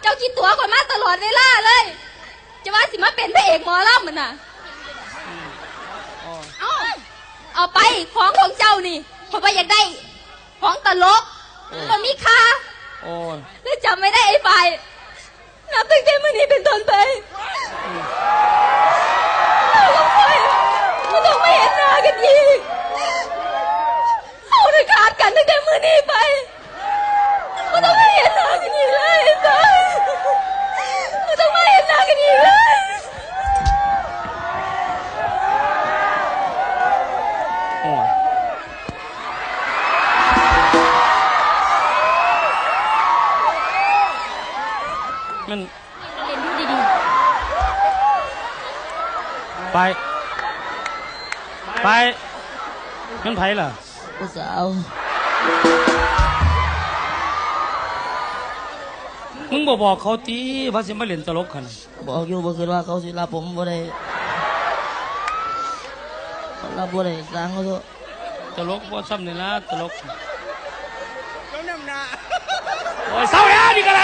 เจ้าคิดตัวก่อนมาตลอดเวลาเลย จะว่าสิมาเป็นพระเอกหมอลำมันน่ะอ๋อเอาเอาไปของของเจ้านี่เพราะว่าอยากได้ ของตลกมันมีค่าโอ้ยและจำไม่ได้ไอ้ฝ่ายนับตั้งแต่มื่อนี้เป็นต้นไปเรากับฝ่ายไม่ต้องไม่เห็นหน้ากันอีกเอาเลยขาดกันตั้งแต่มื่อนี้ไป มันเรียนดูดีไป ไปมันไผล่ะผู้สาวมึงบ่บอกเขาตีว่าสิมาเล่นตลกกันบอกอยู่บ่คืนว่าเขาสิรับผมบ่ได้เขารับบ่ได้สร้างเขาเถอะตลกบ่ซ้ำนี่นะตลกโอ้ยเศร้าแล้วนี่ก็ไร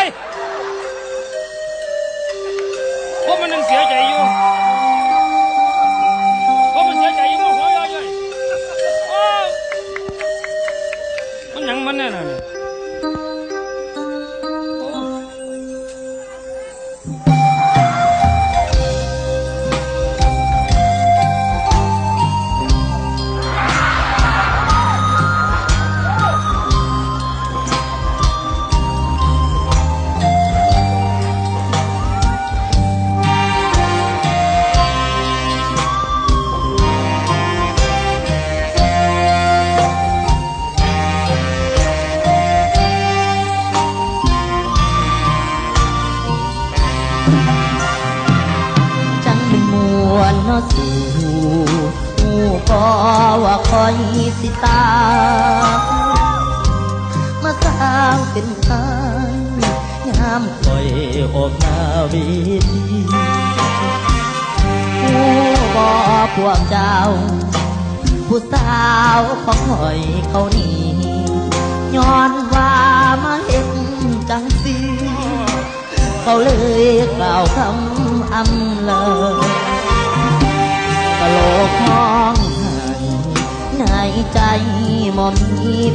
นอสู่หูก็ว่าคอยสิตา มาสร้างเป็นทางยามคอยออกนาเวทีหูบ่พวกเจ้า ผู้สาวของคอยเขานี่ย้อนว่ามาเห็นจังสีเขาเลยกล่าวคำอำเลย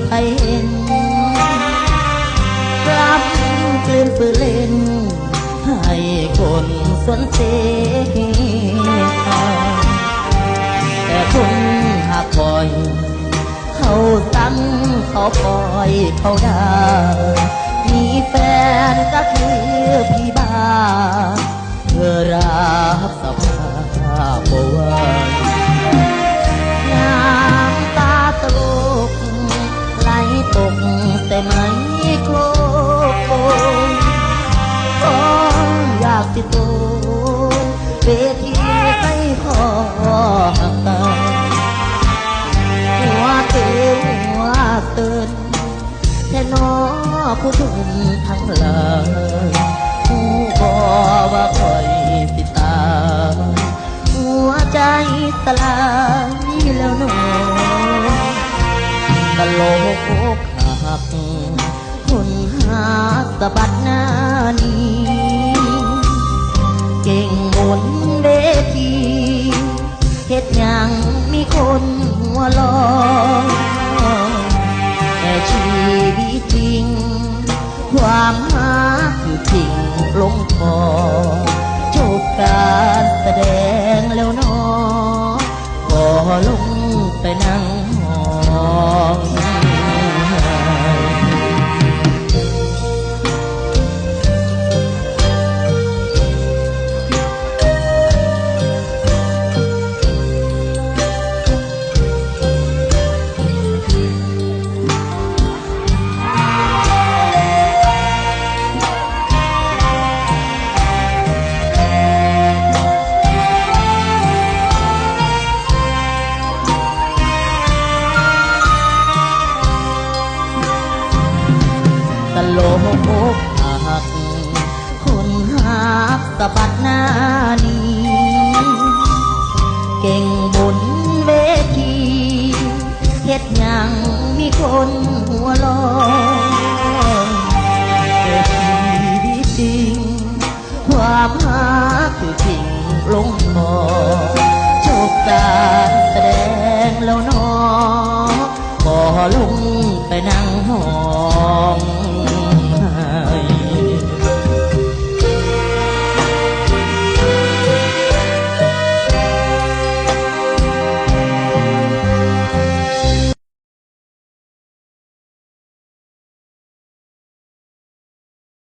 ไผเห็นกลับกลืนฝืนเล่น ให้คนสนเสแต่คนหากปล่อย เขาซ้ำเขาปล่อยเขาได้มีแฟนก็คือพี่บ้าเพื่อรับสภาพบ่ไหวน้ สิโตนเวทีให้พ่อหักตาหัวเตือนหัวเตือนแค่นอผู้ทุนทั้งหลายผู้บอกว่าคอยสิตามหัวใจสลายแล้วหนอตลกอกหักคนหาสะบัดหน้านี้ ลองแต่ชีวิตจริง ความหาคือจริงลงคอจบการแสดงแล้วนอขอลงไปนั่งห้อง ลกหักคนหักสะบัดหน้านี